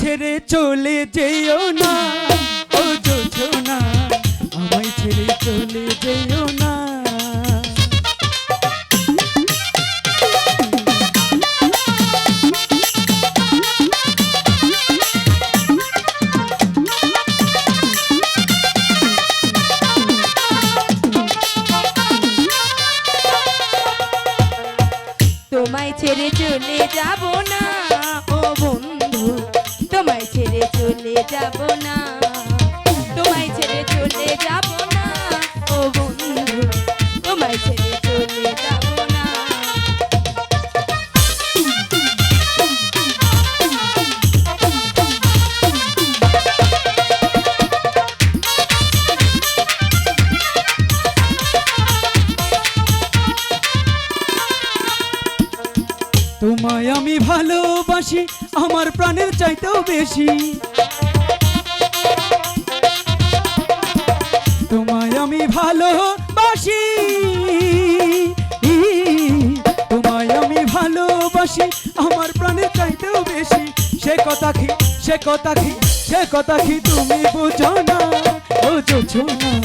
ছেড়ে চলে যেও না। ও না আমায় ছেড়ে চলে যেও না। তোমায় ছেড়ে চলে যাব না। ও চলে যাব না। তোমায় ছেড়ে চলে যাব না। ও বন্ধু, তোমায় ছেড়ে চলে যাব তোমায় আমি ভালোবাসি, আমার প্রাণের চাইতেও বেশি। কথা কি সে কথা কি সে কথা কি তুমি বুঝো না? বুঝো না?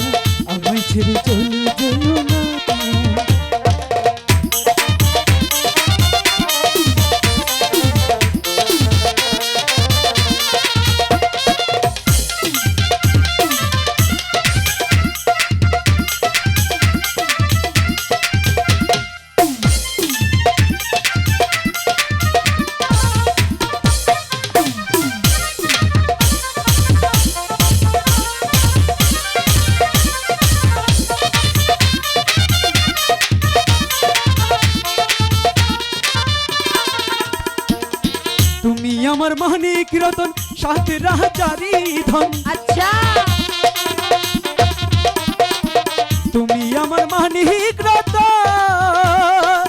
মানিক রতন সাথে রাজারি ধন। আচ্ছা। তুমি আমার মানিক রতন।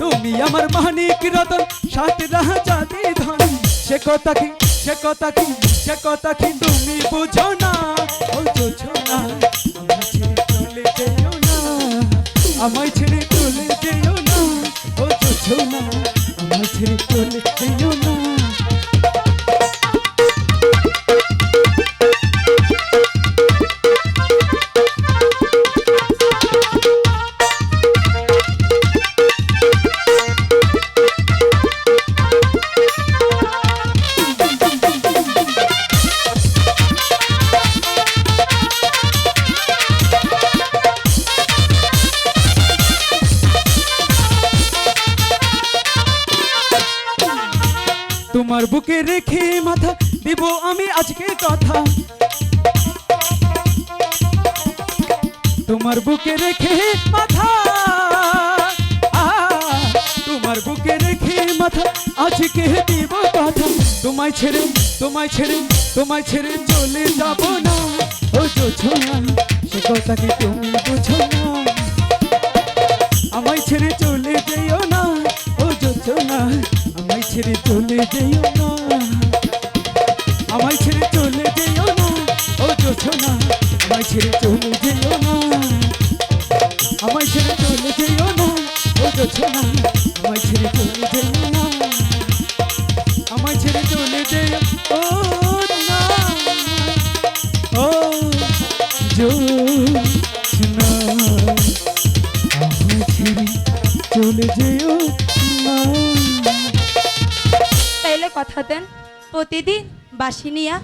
তুমি আমার মানিক রতন সাথে রাজারি ধন। সে কথা কি সে কথা কি সে কথা কি তুমি বুঝো না? বুঝো না চলে যেও না। আমায় ছেড়ে চলে যেও না। বুঝো না আমায় ছেড়ে চলে যেও না। তোমার বুকে রেখে মাথা দিব আমি আজকে কথা। তোমার বুকে রেখে মাথা তোমার বুকে রেখে মাথা, আজকে দিব কথা। তোমায় ছেড়ে তোমায় ছেড়ে তোমায় ছেড়ে চলে যাব না। ও না সে কথা কি তুমি চলে যেও না। আমায় ছেড়ে চলে যেও না। ও যোছো না আমায় ছেড়ে চলে যেও না। আমায় ছেড়ে চলে যেও না। ও যোছো না আমায় ছেড়ে চলে যেও না। আমায় ছেড়ে চলে যেও ও না। ও আমায় ছেড়ে চলে যেও না। কথা দেন। প্রতিদিন বাসি নিয়া